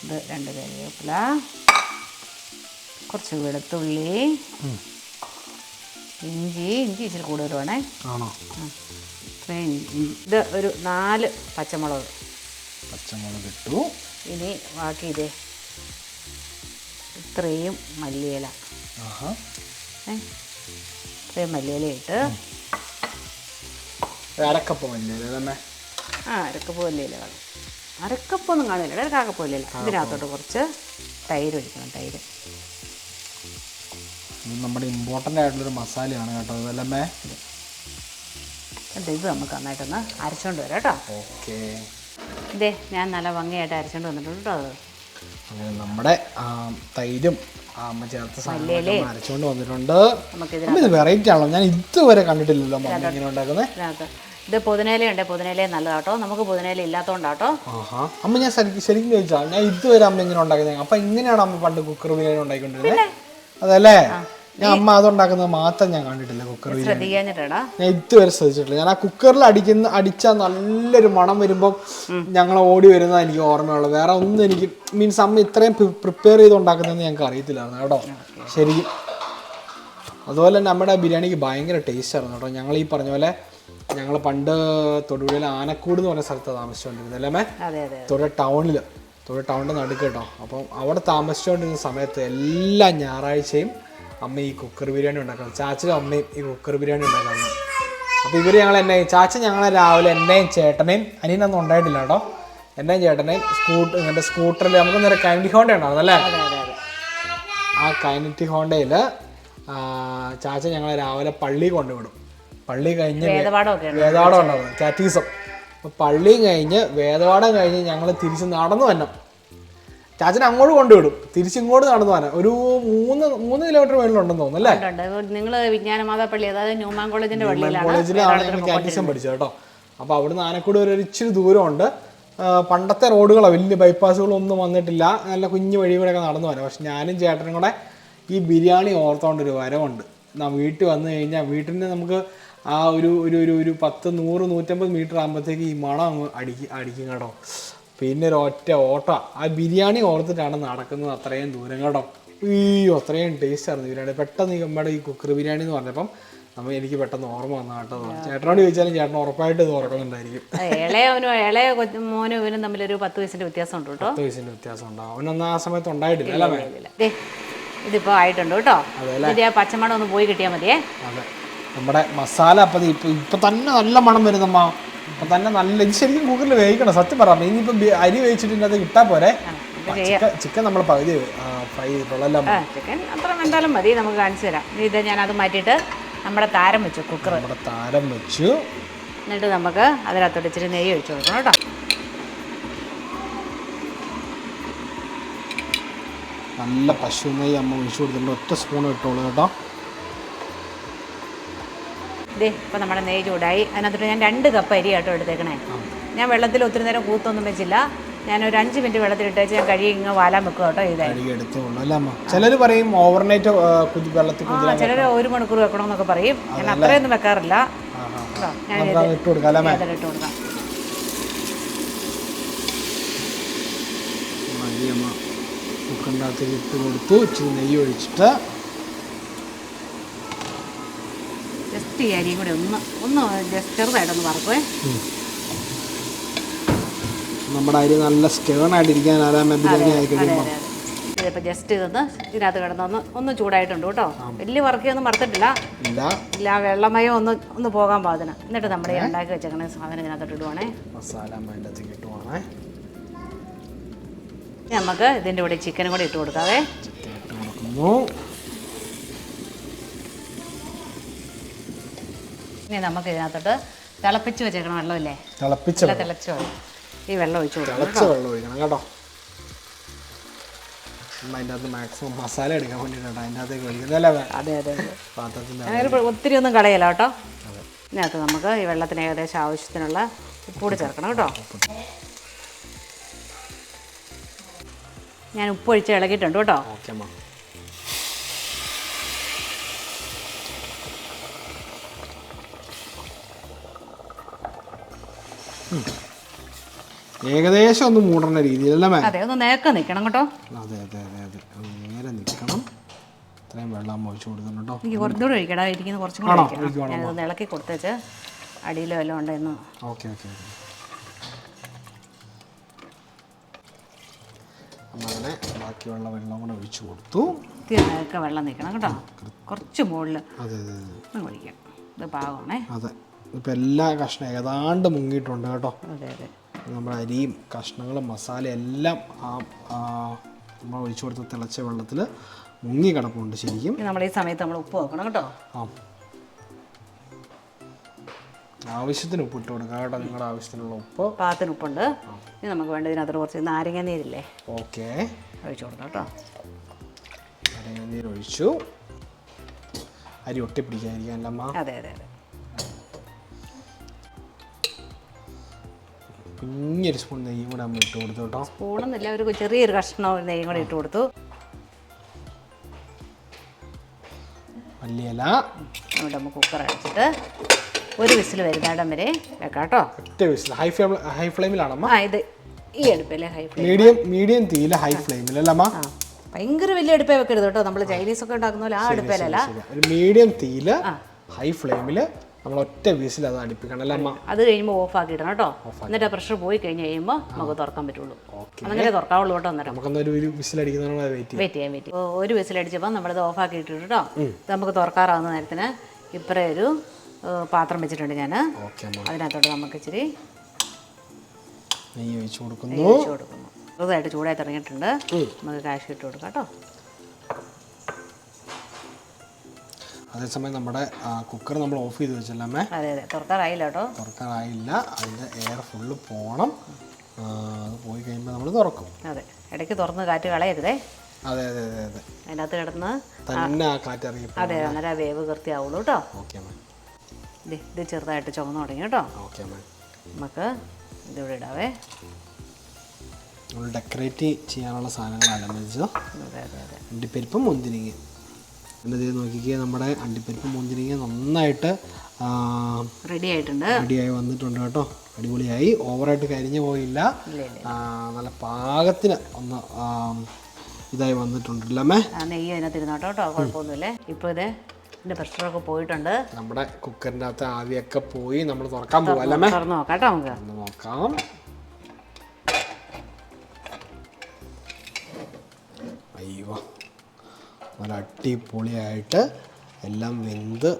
ഇത് രണ്ട് കരിവേപ്പില കുറച്ച് വെളുത്തുള്ളി ഇഞ്ചി ഇഞ്ചി ഇച്ചിരി കൂടുതൽ വേണേ. ആണോ? ഇത് ഒരു നാല് പച്ചമുളക്. പച്ചമുളക് ഇട്ടു. ഇനി ബാക്കി ഇതേ. ഇത്രയും മല്ലിയില. ഇത്രയും മല്ലിയില ഇട്ട്. അരക്കപ്പ് മല്ലിയില അതന്നെ ആ അരക്കപ്പ് മല്ലിയില കാണും അരക്കപ്പൊന്നും കാണില്ല ഒരു കാക്ക മല്ലിയില. ഇതിനകത്തോട്ട് കുറച്ച് തൈര് ഒഴിക്കണം തൈര്. ഇത് നമ്മുടെ ഇമ്പോർട്ടന്റ് ആയിട്ടുള്ളൊരു മസാലയാണ് കേട്ടോ എന്നിട്ട് ഇത് നമുക്ക് നന്നായിട്ടൊന്ന് അരച്ചുകൊണ്ട് വരാം കേട്ടോ. ഓക്കെ. ഇതേ ഞാൻ നല്ല ഭംഗിയായിട്ട് അരച്ചുകൊണ്ട് വന്നിട്ടുണ്ട് കേട്ടോ അത്. അങ്ങനെ നമ്മുടെ തൈരും അമ്മ ചേർത്ത സാധനം അരച്ചുകൊണ്ട് വന്നിട്ടുണ്ട്. ഇത് വെറൈറ്റി ആണല്ലോ. ഞാൻ ഇതുവരെ കണ്ടിട്ടില്ലല്ലോ ഇങ്ങനെ ഉണ്ടാക്കുന്നത്. ഇത് പുതിനയിലയുണ്ട് പുതിനയില നല്ലതാട്ടോ. നമുക്ക് പുതിനയില ഇല്ലാത്തോണ്ടാട്ടോ. അമ്മ ഞാൻ ശരിക്കും ചോദിച്ചാ ഞാൻ ഇതുവരെ അമ്മ ഇങ്ങനെ ഉണ്ടാക്കുന്നത് അപ്പൊ ഇങ്ങനെയാണ് അമ്മ പണ്ട് കുക്കർ ബിരിയാണി ഉണ്ടാക്കിക്കൊണ്ടിരുന്നത് അതല്ലേ? ഞാൻ അമ്മ അതുണ്ടാക്കുന്നത് മാത്രം ഞാൻ കണ്ടിട്ടില്ല കുക്കർ ബിരിയാണി ഞാൻ ഇതുവരെ ശ്രദ്ധിച്ചിട്ടില്ല. ഞാൻ ആ കുക്കറിൽ അടിക്കുന്ന അടിച്ച നല്ലൊരു മണം വരുമ്പോൾ ഞങ്ങൾ ഓടി വരുന്നത് എനിക്ക് ഓർമ്മയുള്ളൂ വേറെ ഒന്നും എനിക്ക് മീൻസ് അമ്മ ഇത്രയും പ്രിപ്പയർ ചെയ്ത് ഉണ്ടാക്കുന്നതെന്ന് ഞങ്ങൾക്ക് അറിയത്തില്ലായിരുന്നു കേട്ടോ. ശരിക്കും അതുപോലെ തന്നെ നമ്മുടെ ബിരിയാണിക്ക് ഭയങ്കര ടേസ്റ്റ് ആയിരുന്നു കേട്ടോ. ഞങ്ങൾ ഈ പറഞ്ഞ പോലെ ഞങ്ങൾ പണ്ട് തൊടുപുഴയിൽ ആനക്കൂട് എന്ന് പറഞ്ഞ സ്ഥലത്ത് താമസിച്ചുകൊണ്ടിരുന്നത് അല്ലേ മേ തൊടുപുഴ ടൗണിൽ തൊടുപുഴ ടൗണിന്റെ നടുക്ക് കേട്ടോ. അപ്പം അവിടെ താമസിച്ചുകൊണ്ടിരുന്ന സമയത്ത് എല്ലാ ഞായറാഴ്ചയും അമ്മ ഈ കുക്കർ ബിരിയാണി ഉണ്ടാക്കണം. ചാച്ചനും അമ്മയും ഈ കുക്കർ ബിരിയാണി ഉണ്ടാക്കാറുണ്ട് അപ്പോൾ ഇവർ ഞങ്ങൾ എന്നെ ചാച്ച ഞങ്ങളെ രാവിലെ എന്നെയും ചേട്ടനെയും അനിയനൊന്നും ഉണ്ടായിട്ടില്ല കേട്ടോ. എന്നെയും ചേട്ടനെയും സ്കൂട്ടർ എന്റെ സ്കൂട്ടറിൽ നമുക്ക് നേരെ കൈനറ്റി ഹോണ്ട ഉണ്ടായിരുന്നു അല്ലേ? അതെ അതെ അതെ. ആ കൈനറ്റി ഹോണ്ടയിൽ ചാച്ച ഞങ്ങളെ രാവിലെ പള്ളി കൊണ്ടുവിടും. പള്ളി കഴിഞ്ഞ് വേദപാഠം ഉണ്ടായിരുന്നു കാറ്റീസം അപ്പോൾ പള്ളിയും കഴിഞ്ഞ് വേദപാഠം കഴിഞ്ഞ് ഞങ്ങൾ തിരിച്ച് നടന്നു തന്നെ ചാച്ചൻ അങ്ങോട്ട് കൊണ്ടുവിടും. തിരിച്ചിങ്ങോട്ട് നടന്നു തന്നെ ഒരു മൂന്ന് മൂന്ന് കിലോമീറ്റർ മേളിലുണ്ടെന്ന് തോന്നുന്നു അല്ലേ? നിങ്ങൾ വിജ്ഞാനമാതാ പള്ളി അതായത് ന്യൂമാൻ കോളേജിന്റെ കോളേജിലാണ് ഞങ്ങൾ കാറ്റീസം പഠിച്ചത് കേട്ടോ. അപ്പോൾ അവിടുന്ന് ആനക്കൂട് വരെ ഒരു ഇച്ചിരി ദൂരമുണ്ട്. പണ്ടത്തെ റോഡുകളോ വലിയ ബൈപ്പാസുകളൊന്നും വന്നിട്ടില്ല. നല്ല കുഞ്ഞു വഴി കൂടെ ഒക്കെ നടന്നു വരാം പക്ഷെ ഞാനും ചേട്ടനും കൂടെ ഈ ബിരിയാണി ഓർത്തോണ്ട് ഒരു വരവുണ്ട്. നാം വീട്ടിൽ വന്നു കഴിഞ്ഞാൽ വീട്ടിൽ നിന്ന് നമുക്ക് ആ ഒരു ഒരു ഒരു ഒരു പത്ത് നൂറ് നൂറ്റമ്പത് മീറ്റർ ആകുമ്പോഴത്തേക്ക് ഈ മണം അങ്ങ് അടിക്കും അടിക്കും കേട്ടോ. പിന്നെ ഒരു ഒറ്റ ഓട്ട. ആ ബിരിയാണി ഓർത്തിട്ടാണ് നടക്കുന്നത് അത്രയും ദൂരം കേട്ടോ. അയ്യോ അത്രയും ടേസ്റ്റ് ആയിരുന്നു ബിരിയാണി. പെട്ടെന്ന് ഈ നമ്മുടെ ഈ കുക്കർ ബിരിയാണി എന്ന് പറഞ്ഞപ്പം നമ്മൾ എനിക്ക് പെട്ടെന്ന് ഓർമ്മ വന്ന കേട്ടോ. ചേട്ടനോട് ചോദിച്ചാലും ചേട്ടൻ ഉറപ്പായിട്ട് ഇത് ഓർക്കുന്നുണ്ടായിരിക്കും ഇളയവനും ഇളയ മോനും ഇവനും തമ്മിലൊരു പത്ത് വയസ്സിന്റെ വ്യത്യാസം ഉണ്ട് കേട്ടോ. പത്ത് വയസ്സിന്റെ വ്യത്യാസം ഉണ്ടാവും അവനൊന്നും ആ സമയത്ത് ഉണ്ടായിട്ടില്ല അല്ലേ ഇതിപ്പോ ആയിട്ടുണ്ട് കേട്ടോ. ഇതിന്റെ പച്ചമണം ഒന്ന് പോയി കിട്ടിയാൽ മതിയേ. അതെ. നമ്മുടെ മസാല അപ്പം ഇപ്പം ഇപ്പം തന്നെ നല്ല മണം വരുന്നമ്മ. ഇപ്പം തന്നെ നല്ല ഇത് ശരിക്കും കുക്കറിൽ വേവിക്കണം. സത്യം പറയാം ഇനിയിപ്പം അരി വേവിച്ചിട്ട് അത് കിട്ടാൻ പോരെ? ചിക്കൻ നമ്മൾ പകുതി ഫ്രൈ ചെയ്തിട്ടുള്ളൂ അല്ലേ ചിക്കൻ അത്ര എന്തായാലും മതി. നമുക്ക് കാണിച്ചു തരാം. ഇത് ഞാൻ അത് മാറ്റിയിട്ട് നമ്മുടെ താരം വെച്ചു കുക്കർ നമ്മുടെ താരം വെച്ചു. എന്നിട്ട് നമുക്ക് അതിനകത്തോട്ട് ഇച്ചിരി നെയ്യ് ഒഴിച്ചു കൊടുക്കണം കേട്ടോ. നല്ല പശു നെയ്യ് അമ്മ ഒഴിച്ചു കൊടുത്തിട്ടുണ്ട്. ഒറ്റ സ്പൂൺ ഇട്ടോളൂ കേട്ടോ. ഇതേ ഇപ്പം നമ്മുടെ നെയ്യ് ചൂടായി. അതിനകത്തോട്ട് ഞാൻ രണ്ട് കപ്പ് അരി കേട്ടോ എടുത്തേക്കണേ ഞാൻ വെള്ളത്തിൽ ഒത്തിരി നേരം കൂത്തൊന്നും വെച്ചില്ല. ഞാൻ ഒരു അഞ്ച് മിനിറ്റ് വെള്ളത്തിൽ വെച്ച് ഞാൻ കഴുകി ഇങ്ങ് വാലാൻ വെക്കുക കേട്ടോ ഇതേ കഴുകി എടുത്തോളൂ അമ്മ? ചിലർ പറയും ഓവർനൈറ്റ് വെള്ളത്തിൽ ആ ചിലർ ഒരു മണിക്കൂർ വെക്കണമെന്നൊക്കെ പറയും. ഞാൻ അത്രയൊന്നും വെക്കാറില്ല. ഞാൻ ഇട്ട് കൊടുക്കാം ഇട്ട് കൊടുക്കാം. കുക്കറിന്റെ അകത്തേക്ക് ഇട്ട് കൊടുത്തു ഇച്ചിരി നെയ്യ് ഒഴിച്ചിട്ട് ജസ്റ്റ് ഈ അരിയും കൂടെ ഒന്ന് ഒന്ന് ചെറുതായിട്ടൊന്ന് വറക്കുവേ. നമ്മുടെ അരി നല്ല സ്റ്റേൺ ആയിട്ടിരിക്കാൻ ഇതിപ്പോൾ ജസ്റ്റ് ഇതൊന്ന് ഇതിനകത്ത് കിടന്നൊന്ന് ഒന്ന് ചൂടായിട്ടുണ്ട് കേട്ടോ. വലിയ വറക്കിയൊന്നും വറുത്തിട്ടില്ല. ഇല്ല. ആ വെള്ളമയം ഒന്ന് ഒന്ന് പോകാൻ പാകത്തിന്. എന്നിട്ട് നമ്മുടെ ഉണ്ടാക്കി വെച്ചേക്കണ സാധനം ഇതിനകത്തോട്ട് ഇടുവാണേ. മസാല നമുക്ക് ഇതിന്റെ കൂടെ ചിക്കനും കൂടെ ഇട്ട് കൊടുക്കാവേ. ചിക്കൻ ഇട്ട് കൊടുക്കുന്നു. ഇനി നമുക്ക് ഇതിനകത്തോട്ട് തിളപ്പിച്ച് വെച്ചേക്കണം വെള്ളമില്ലേ? തിളപ്പിച്ച നല്ല തിളച്ച വെള്ളം. ഈ വെള്ളം ഒഴിച്ചു തിളച്ച വെള്ളം ഒഴിക്കണം കേട്ടോ. അതിന്റെ അകത്ത് മാക്സിമം മസാല എടുക്കാൻ വേണ്ടിയിട്ടാണ് അതിന്റെ അകത്തേക്ക് ഒഴിക്കുന്നത് അല്ലേ? അതെ അതെ അതെ. പാത്രത്തിന്റെ ഒത്തിരി ഒന്നും കളയല്ല കേട്ടോ. ഇതിനകത്ത് നമുക്ക് ഈ വെള്ളത്തിന് ഏകദേശം ആവശ്യത്തിനുള്ള ഉപ്പൂടി ചേർക്കണം കേട്ടോ. ഞാൻ ഉപ്പ് ഒഴിച്ച് ഇളകിയിട്ടുണ്ട് കേട്ടോ. ഓക്കെ ഏകദേശം ഒന്ന് മൂടണ രീതിയിലല്ലേ മേ? അതെ ഒന്ന് നേക്ക നിൽക്കണം കേട്ടോ. അതെ അതെ അതെ അതെ. നേരെ നിൽക്കണം ഇത്രയും വെള്ളം ഒഴിച്ചു കൊടുക്കണം കേട്ടോ. എനിക്ക് കുറച്ചുകൂടെ ഒഴിക്കടാ. ഇരിക്കുന്ന കുറച്ചും കൂടെ ഒഴിക്കണം. ഒഴിക്കുവാണോ? ഞാനതൊന്ന് ഇളക്കി കൊടുത്തേച്ച് അടിയിലോ എല്ലാം ഉണ്ടെന്ന്. ഓക്കെ ഓക്കെ അങ്ങനെ ബാക്കിയുള്ള വെള്ളം കൂടെ ഒഴിച്ചു കൊടുത്തു. വെള്ളം നിൽക്കണം കേട്ടോ. കുറച്ച് മുകളിൽ അതെ അതെ അതെ. ഒഴിക്കാം. ഇത് പാകമാണേ. അതെ. ഇപ്പം എല്ലാ കഷ്ണം ഏതാണ്ട് മുങ്ങിയിട്ടുണ്ട് കേട്ടോ. നമ്മുടെ അരിയും കഷ്ണങ്ങളും മസാല എല്ലാം ആ നമ്മൾ ഒഴിച്ചു കൊടുത്ത തിളച്ച വെള്ളത്തിൽ മുങ്ങി കിടപ്പുണ്ട് ശരിക്കും. നമ്മൾ ഈ സമയത്ത് നമ്മൾ ഉപ്പ് നോക്കണം കേട്ടോ. ആ. ആവശ്യത്തിന് ഉപ്പ് ഇട്ട് കൊടുക്കുക കേട്ടോ. നിങ്ങളുടെ ആവശ്യത്തിനുള്ള ഉപ്പ്. പാകത്തിന് ഉപ്പുണ്ട്. ഇനി നമുക്ക് വേണ്ട ഇതിനകത്ത് കുറച്ച് നാരങ്ങ നീരില്ലേ? ഓക്കെ. ഒഴിച്ചു കൊടുക്കാം കേട്ടോ. നീര് ഒഴിച്ചു. അരി ഒട്ടിപ്പിടിക്കാതിരിക്കാൻ അമ്മ. അതെ അതെ അതെ. കുഞ്ഞൊരു സ്പൂൺ നെയ്യും കൂടെ നമ്മൾ ഇട്ട് കൊടുത്തു കേട്ടോ. സ്പൂണൊന്നുമില്ല ഒരു ചെറിയൊരു കഷ്ണം നെയ്യും കൂടെ ഇട്ട് കൊടുത്തു. മല്ലിയില. അവിടെ നമുക്ക് കുക്കർ അടിച്ചിട്ട് ഒരു വിസിൽ വരുന്നിടം വരെ വെക്കാം കേട്ടോ. ഒറ്റ വിസിൽ. ഹൈ ഫ്ലെയിം ഹൈ ഫ്ലെയിമിലാണമ്മ ആ ഇത് ഈ അടുപ്പല്ലേ ഹൈ ഫ്ലെയിം മീഡിയം മീഡിയം തീയിൽ ഹൈ ഫ്ലെയിമിൽ അമ്മ? ആ ഭയങ്കര വലിയ അടുപ്പേ വെക്കരുത് കേട്ടോ. നമ്മൾ ചൈനീസ് ഒക്കെ ഉണ്ടാക്കുന്ന പോലെ ആ അടുപ്പേലല്ല. ഒരു മീഡിയം തീയിൽ ഹൈ ഫ്ലെയിമിൽ നമ്മൾ ഒറ്റ വീസിൽ അത് അടുപ്പിക്കണം അല്ലേ അമ്മ? അത് കഴിയുമ്പോൾ ഓഫ് ആക്കി ഇടണം കേട്ടോ എന്നിട്ട് പ്രഷർ പോയി കഴിഞ്ഞ് കഴിയുമ്പോൾ നമുക്ക് തുറക്കാൻ പറ്റുള്ളൂ. അങ്ങനെ തുറക്കാവുള്ളൂ കേട്ടോ അന്നേരം. നമുക്കൊന്നൊരു ഒരു വിസിൽ അടിക്കുന്നതിനോട് വെയിറ്റ് ചെയ്യാം. വെയിറ്റ് ചെയ്യാൻ വെയിറ്റ് ഒരു വിസിലടിച്ചപ്പോൾ നമ്മളിത് ഓഫ് ആക്കി ഇട്ടിട്ട് കേട്ടോ. നമുക്ക് തുറക്കാറാവുന്ന നേരത്തിന് ഇപ്പറേ ഒരു പാത്രം വെച്ചിട്ടുണ്ട് ഞാൻ അതിനകത്തോട്ട് നമുക്ക് ഇച്ചിരി നെയ്യ് ഒഴിച്ചു കൊടുക്കുന്നു. ഒഴിച്ച് കൊടുക്കുന്നു. ചെറുതായിട്ട് ചൂടായി തുടങ്ങിയിട്ടുണ്ട്. നമുക്ക് കാശ് ഇട്ട് കൊടുക്കാം കേട്ടോ. അതേസമയം നമ്മുടെ കുക്കർ നമ്മൾ ഓഫ് ചെയ്ത് വെച്ചല്ലേ അതെ അതെ. തുറക്കാറായില്ല കേട്ടോ. തുറക്കാറായില്ല. അതിന്റെ എയർ ഫുള്ള് പോകണം അത് പോയി കഴിയുമ്പോൾ നമ്മൾ തുറക്കും. അതെ. ഇടയ്ക്ക് തുറന്ന് കാറ്റ് കളയരുതേ. അതെ അതെ അതെ അതെ. അതിനകത്ത് കിടന്ന് തന്നെ ആ കാറ്റ് അറിയും അതെ അന്നേരം ആ വേവ് കൃത്യമാവുള്ളൂ കേട്ടോ. ഓക്കെ മാം ഇത് ചെറുതായിട്ട് ചുമന്ന് തുടങ്ങി കേട്ടോ. ഓക്കെ മാം നമുക്ക് ഇതിവിടെ ഇടാവേ. നമ്മൾ ഡെക്കറേറ്റ് ചെയ്യാനുള്ള സാധനങ്ങളാണ് അതെ അതെ അതെ. അണ്ടിപ്പരിപ്പും മുന്തിരിങ്ങ. എന്നിട്ട് ഇത് നോക്കിക്കുക നമ്മുടെ അണ്ടിപ്പരിപ്പ് മുന്തിരിങ്ങ നന്നായിട്ട് റെഡി ആയിട്ടുണ്ട്. റെഡിയായി വന്നിട്ടുണ്ട് കേട്ടോ. അടിപൊളിയായി. ഓവറായിട്ട് കരിഞ്ഞു പോയില്ല. നല്ല പാകത്തിന് ഒന്ന് ഇതായി വന്നിട്ടുണ്ട് അമ്മേ. ആ നെയ്യ് അതിനകത്ത് ഇരുന്നോട്ടോ കേട്ടോ കുഴപ്പമൊന്നുമില്ലേ? ഇപ്പോൾ ഇത് ഇതിന്റെ പ്രഷറൊക്കെ പോയിട്ടുണ്ട്. നമ്മുടെ കുക്കറിന്റെ അകത്ത് ആവിയൊക്കെ പോയി നമ്മൾ തുറക്കാൻ പോവാം അല്ലേ തുറന്ന് നോക്കാം കേട്ടോ നമുക്ക്. നോക്കാം. അയ്യോ. നല്ല അടിപൊളിയായിട്ട് എല്ലാം വെന്ത്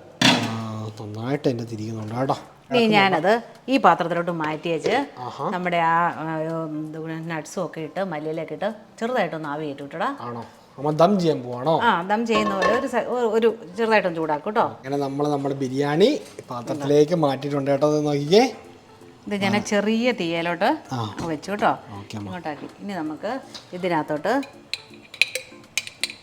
നന്നായിട്ട് എന്റെ തിരിക്കുന്നുണ്ട് കേട്ടോ. ഇനി ഞാനത് ഈ പാത്രത്തിലോട്ട് മാറ്റി വെച്ച് നമ്മുടെ ആ നട്ട്സും ഒക്കെ ഇട്ട് മല്ലിയിലൊക്കെ ഇട്ട് ചെറുതായിട്ടൊന്ന് ആവി കയറ്റി വിട്ടടാ ആണോ? ദം ചെയ്യാൻ പോവാണോ? ആ ദം ചെയ്യുന്ന പോലെ ഒരു ഒരു- ചെറുതായിട്ടൊന്ന് ചൂടാക്കും കേട്ടോ. അങ്ങനെ നമ്മൾ നമ്മുടെ ബിരിയാണി പാത്രത്തിലേക്ക് മാറ്റിയിട്ടുണ്ട് കേട്ടോ നോക്കിക്കേ. ഇത് ഞാൻ ചെറിയ തീയലോട്ട്. വെച്ചു കേട്ടോ. ഇങ്ങോട്ടാക്കി. ഇനി നമുക്ക് ഇതിനകത്തോട്ട്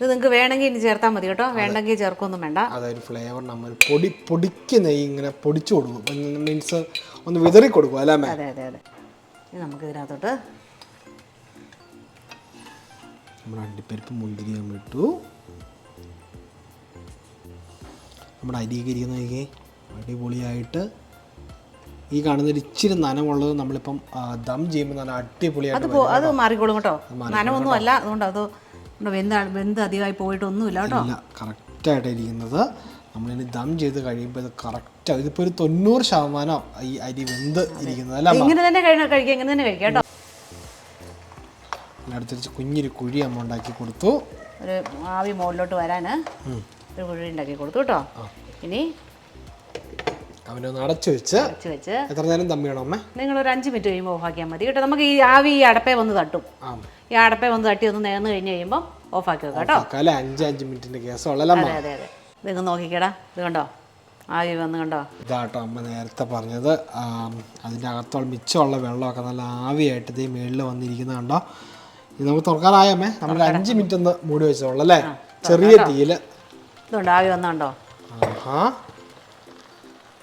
ഇത് നിങ്ങൾക്ക് വേണമെങ്കിൽ ഇനി ചേർത്താൽ മതി കേട്ടോ. വേണ്ടെങ്കിൽ ചേർക്കൊന്നും വേണ്ട. അതായത് ഫ്ലേവർ നമ്മൾ പൊടി പൊടിക്ക് നെയ്യ് ഇങ്ങനെ പൊടിച്ചു കൊടുക്കും. മീൻസ് ഒന്ന് വിതറി കൊടുക്കും അല്ലേ അതെ അതെ അതെ. ഇനി നമുക്ക് ഇതിനകത്തോട്ട് നമ്മുടെ അണ്ടിപ്പരിപ്പ് മുന്തിരി നമ്മൾ ഇട്ടു. നമ്മുടെ അരിയൊക്കെ ഇരിക്കുന്ന അടിപൊളിയായിട്ട്. ഈ കാണുന്ന ഒരു ഇച്ചിരി നനമുള്ളത് നമ്മളിപ്പം ദം ചെയ്യുമ്പോൾ നല്ല അടിപൊളിയായിട്ട് അത് മാറിക്കോളും കേട്ടോ. നനമൊന്നും അല്ല അതുകൊണ്ട് അത് വെന്ത് വെന്ത് അധികമായി പോയിട്ടൊന്നുമില്ല കേട്ടോ. കറക്റ്റായിട്ട് ഇരിക്കുന്നത് നമ്മളിനി ദം ചെയ്ത് കഴിയുമ്പോൾ ഇത് കറക്റ്റ് ഇതിപ്പോൾ ഒരു തൊണ്ണൂറ് ശതമാനം ഈ അരി വെന്ത് ഇരിക്കുന്നത് അല്ല ഇങ്ങനെ തന്നെ കഴി കഴിക്കാം ഇങ്ങനെ തന്നെ കഴിക്കാം കേട്ടോ. അടുത്തിരിച്ച് കുഞ്ഞൊരു കുഴി അമ്മ ഉണ്ടാക്കി കൊടുത്തു. ഒരു ആവി മുകളിലോട്ട് വരാൻ ഒരു കുഴി ഉണ്ടാക്കി കൊടുത്തു കേട്ടോ. ഇനി അവനൊന്ന് അടച്ചു വെച്ച് എത്ര നേരം ദം അമ്മ? നിങ്ങൾ ഒരു അഞ്ച് മിനിറ്റ് കഴിയുമ്പോൾ ഓഫാക്കിയാൽ മതി കേട്ടോ. നമുക്ക് ഈ ആവി ഈ അടപ്പേ വന്ന് തട്ടും. ഈ അടപ്പേ വന്ന് തട്ടി ഒന്ന് നേർന്ന് കഴിഞ്ഞ് കഴിയുമ്പോൾ ഓഫാക്കി വെക്കാം കേട്ടോ. അഞ്ച് അഞ്ച് മിനിറ്റിന്റെ കേസ് അതെ അതെ അതെ. ഇത് നോക്കിക്കടാ. ഇത് കണ്ടോ? ആവി വന്ന് കണ്ടോ? ഇതാട്ടോ അമ്മ നേരത്തെ പറഞ്ഞത്. അതിന്റെ അതിന്റെ അകത്തുള്ള മിച്ചമുള്ള വെള്ളമൊക്കെ നല്ല ആവിയായിട്ട് ഇതേ മേളിൽ വന്നിരിക്കുന്ന കണ്ടോ? ഇത് നമുക്ക് തുറക്കാറായമ്മേ നമ്മൾ അഞ്ച് മിനിറ്റ് ഒന്ന് മൂടി വെച്ചോളൂ അല്ലേ? ചെറിയ തീയിൽ ഇതുണ്ട്. ആവി വന്നുണ്ടോ ആഹാ.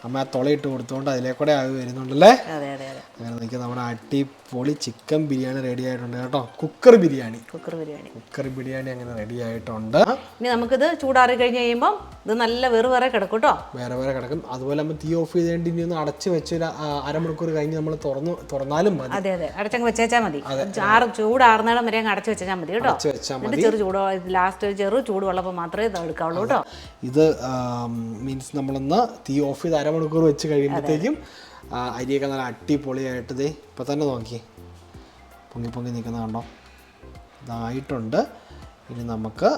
അമ്മ ആ തുളയിട്ട് കൊടുത്തോണ്ട് അതിലേക്കൂടെ ആവി വരുന്നുണ്ടല്ലേ? അതെ അതെ അതെ. അങ്ങനെ നിൽക്കുക നമ്മുടെ അടി അടിപൊളി ചിക്കൻ ബിരിയാണി റെഡി ആയിട്ടുണ്ട് കേട്ടോ. Cooker biryani. Cooker biryani. Cooker biryani അങ്ങനെ റെഡി ആയിട്ടുണ്ട്. ഇനി നമുക്കിത് ചൂടാറി കഴിഞ്ഞ് കഴിയുമ്പോൾ ഇത് നല്ല വേറെ വേറെ കിടക്കും കേട്ടോ വേറെ വേറെ കിടക്കും. അതുപോലെ നമ്മൾ തീ ഓഫ് ചെയ്തേണ്ടി ഇനി ഒന്ന് അടച്ച് വെച്ച് ഒരു അരമണിക്കൂർ കഴിഞ്ഞ് നമ്മൾ തുറന്നു തുറന്നാലും മതി. അതെ അതെ. അടച്ചങ്ങ് വെച്ചാൽ മതി. ചൂടാറുന്നിടം വരെ അങ്ങ് അടച്ച് വെച്ചാൽ മതി കേട്ടോ. അടച്ച് വെച്ചാൽ മതി. ചെറു ചൂട് ലാസ്റ്റ് ഒരു ചെറു ചൂടുള്ളപ്പോൾ മാത്രമേ ഇത് എടുക്കാവുള്ളൂ കേട്ടോ. ഇത് മീൻസ് നമ്മളൊന്ന് തീ ഓഫ് ചെയ്ത് അരമണിക്കൂർ വെച്ച് കഴിയുമ്പോഴത്തേക്കും അരിയൊക്കെ നല്ല അടിപൊളിയായിട്ട് ഇപ്പോൾ ഇപ്പം തന്നെ നോക്കി. പൊങ്ങി പൊങ്ങി നിൽക്കുന്ന കണ്ടോ? ഇതായിട്ടുണ്ട്. ഇനി നമുക്ക്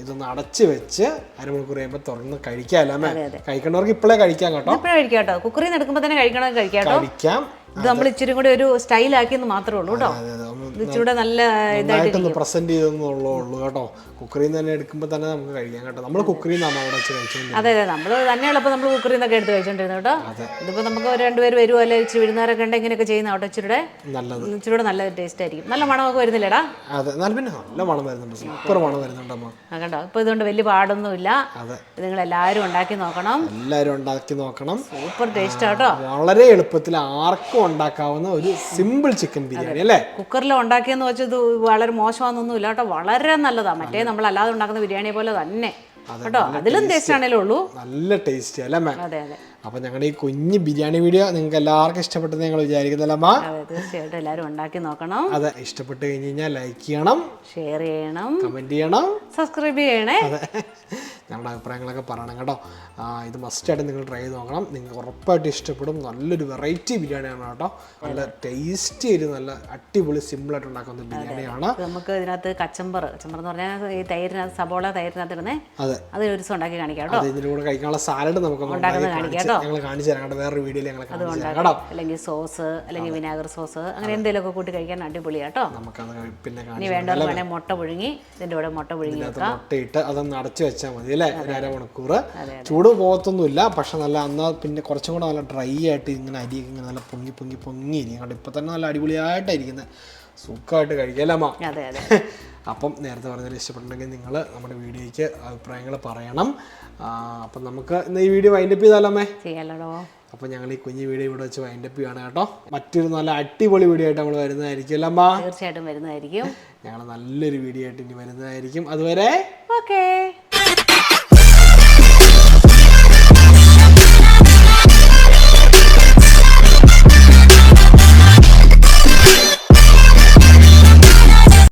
ഇതൊന്ന് അടച്ച് വെച്ച് അരമണിക്കൂർ കഴിയുമ്പോൾ തുറന്ന് കഴിക്കാമല്ലേ കഴിക്കേണ്ടവർക്ക് ഇപ്പോഴേ കഴിക്കാം കേട്ടോ. ഇപ്പോഴും കഴിക്കാം കേട്ടോ. കുക്കറിൽ നിന്ന് എടുക്കുമ്പോൾ തന്നെ കഴിക്കണമെങ്കിൽ കഴിക്കാം കേട്ടോ. കഴിക്കാം. ഇത് നമ്മൾ ഇച്ചിരി കൂടി ഒരു സ്റ്റൈലാക്കിയെന്ന് മാത്രമേ ഉള്ളൂ കേട്ടോ. അതെ അതെ ഒന്ന് ഇത് ഇച്ചിരി നല്ല ഇതായിട്ട് നന്നായിട്ടൊന്ന് പ്രസന്റ് ചെയ്തെന്നുള്ളൂ ഉള്ളൂ കേട്ടോ. കുക്കറിൽ നിന്ന് തന്നെ എടുക്കുമ്പോൾ തന്നെ നമുക്ക് കഴിക്കാം കേട്ടോ. നമ്മൾ കുക്കറിൽ നിന്നാണ് അവിടെ വെച്ച് അതെ അതെ. നമ്മൾ തന്നെ തന്നെയുള്ളപ്പോൾ നമ്മൾ കുക്കറിൽ നിന്നൊക്കെ എടുത്ത് കഴിച്ചോണ്ടിരുന്നു കേട്ടോ. ഇതിപ്പോൾ നമുക്ക് ഒരു രണ്ടുപേര് വരുമോ അല്ലെ ഇച്ചിരി വിരുന്നവരൊക്കെ ഉണ്ടെങ്കിൽ ഇങ്ങനെയൊക്കെ ചെയ്യുന്ന കേട്ടോ ഇച്ചിരൂടെ? നല്ലത്. ഇച്ചിരൂടെ നല്ല ടേസ്റ്റ് ആയിരിക്കും. നല്ല മണമൊക്കെ വരുന്നില്ലടാ? അതെ. നല്ല പിന്നെ നല്ല മണം വരുന്നുണ്ട്. സൂപ്പർ മണം വരുന്നുണ്ട് അമ്മ. കണ്ടോ? ഇപ്പോൾ ഇതുകൊണ്ട് വലിയ പാടൊന്നുമില്ല. അതെ. നിങ്ങൾ എല്ലാവരും ഉണ്ടാക്കി നോക്കണം. എല്ലാവരും ഉണ്ടാക്കി നോക്കണം. സൂപ്പർ ടേസ്റ്റ് ആട്ടോ വളരെ എളുപ്പത്തിൽ ആർക്കും ഉണ്ടാക്കാവുന്ന ഒരു സിമ്പിൾ ചിക്കൻ ബിരിയാണി അല്ലേ? കുക്കറിൽ ഉണ്ടാക്കിയെന്ന് വെച്ചാൽ ഇത് വളരെ മോശമാണെന്നൊന്നും ഇല്ല കേട്ടോ. വളരെ നല്ലതാണ് മറ്റേ നമ്മൾ അല്ലാതെ ഉണ്ടാക്കുന്ന ബിരിയാണി പോലെ തന്നെ കേട്ടോ. അതിലും ടേസ്റ്റ് ആണേലേ ഉള്ളൂ. നല്ല ടേസ്റ്റ് അല്ലേ അതെ അതെ. അപ്പം ഞങ്ങളുടെ ഈ കുഞ്ഞ് ബിരിയാണി വീഡിയോ നിങ്ങൾക്ക് എല്ലാവർക്കും ഇഷ്ടപ്പെട്ടെന്ന് ഞങ്ങൾ വിചാരിക്കുന്നില്ല അമ്മ. അതെ തീർച്ചയായിട്ടും എല്ലാവരും ഉണ്ടാക്കി നോക്കണം. അതെ ഇഷ്ടപ്പെട്ട് കഴിഞ്ഞ് കഴിഞ്ഞാൽ ലൈക്ക് ചെയ്യണം ഷെയർ ചെയ്യണം കമന്റ് ചെയ്യണം. സബ്സ്ക്രൈബ് ചെയ്യണേ. അതെ ഞങ്ങളുടെ അഭിപ്രായങ്ങളൊക്കെ പറയണം കേട്ടോ. ഇത് മസ്റ്റ് മസ്റ്റായിട്ട് നിങ്ങൾ ട്രൈ ചെയ്ത് നോക്കണം. നിങ്ങൾക്ക് ഉറപ്പായിട്ട് ഇഷ്ടപ്പെടും. നല്ലൊരു വെറൈറ്റി ബിരിയാണിയാണ് കേട്ടോ. നല്ല ടേസ്റ്റി ഒരു നല്ല അടിപൊളി സിമ്പിൾ ആയിട്ട് ഉണ്ടാക്കുന്ന ബിരിയാണിയാണ്. നമുക്ക് ഇതിനകത്ത് കച്ചമ്പർ കച്ചമ്പർ എന്ന് പറഞ്ഞാൽ ഈ തൈരിനകത്ത് സബോള തൈരിനകത്ത് ഇടുന്നേ അതെ. അത് ഒരു ദിവസം ഉണ്ടാക്കി കാണിക്കാം കേട്ടോ. ഇതിലൂടെ കഴിക്കാനുള്ള സാലഡ് നമുക്ക് ഉണ്ടാക്കുന്നത് കാണിക്കാം ഞങ്ങൾ കാണിച്ചു തരാം. കേട്ടോ വേറൊരു വീഡിയോയിൽ ഞങ്ങൾ കാണിച്ചു തരാം. കേട്ടോ അല്ലെങ്കിൽ സോസ് അല്ലെങ്കിൽ വിനാഗർ സോസ് അങ്ങനെ എന്തെങ്കിലുമൊക്കെ കൂട്ടി കഴിക്കാൻ അടിപൊളിയാട്ടോ നമുക്കത് പിന്നെ ഇനി വേണ്ട വേണേൽ മുട്ട പുഴുങ്ങി ഇതിന്റെ കൂടെ മുട്ട പുഴുങ്ങി വെക്കാം. മുട്ടയിട്ട് അതൊന്ന് അടച്ചു വെച്ചാൽ മതി അല്ലേ? ഒരു അരമണിക്കൂർ. ചൂട് പോകത്തൊന്നുമില്ല പക്ഷെ നല്ല അന്നാ പിന്നെ കുറച്ചും കൂടെ നല്ല ഡ്രൈ ആയിട്ട് ഇങ്ങനെ അരിയൊക്കെ ഇങ്ങനെ നല്ല പൊങ്ങി പൊങ്ങി പൊങ്ങി ഇരിക്കും. കണ്ടോ? ഇപ്പം തന്നെ നല്ല അടിപൊളിയായിട്ടായിരിക്കുന്നത് സുഖമായിട്ട് കഴിക്കല്ലേ അമ്മ? അതെ അതെ. അപ്പം നേരത്തെ പറഞ്ഞതിൽ ഇഷ്ടപ്പെട്ടിട്ടുണ്ടെങ്കിൽ നിങ്ങൾ നമ്മുടെ വീഡിയോയ്ക്ക് അഭിപ്രായങ്ങൾ പറയണം. അപ്പം നമുക്ക് ഇന്ന് ഈ വീഡിയോ വൈൻഡപ്പ് ചെയ്താലോ അമ്മേ? ചെയ്യാലോ അപ്പം ഞങ്ങൾ ഈ കുഞ്ഞു വീഡിയോ ഇവിടെ വെച്ച് വൈൻഡപ്പ് ചെയ്യാണ് കേട്ടോ. മറ്റൊരു നല്ല അടിപൊളി വീഡിയോ ആയിട്ട് നമ്മൾ വരുന്നതായിരിക്കും അല്ലേ അമ്മ? തീർച്ചയായിട്ടും വരുന്നതായിരിക്കും. ഞങ്ങൾ നല്ലൊരു വീഡിയോ ആയിട്ട് ഇനി വരുന്നതായിരിക്കും. അതുവരെ ഓക്കേ.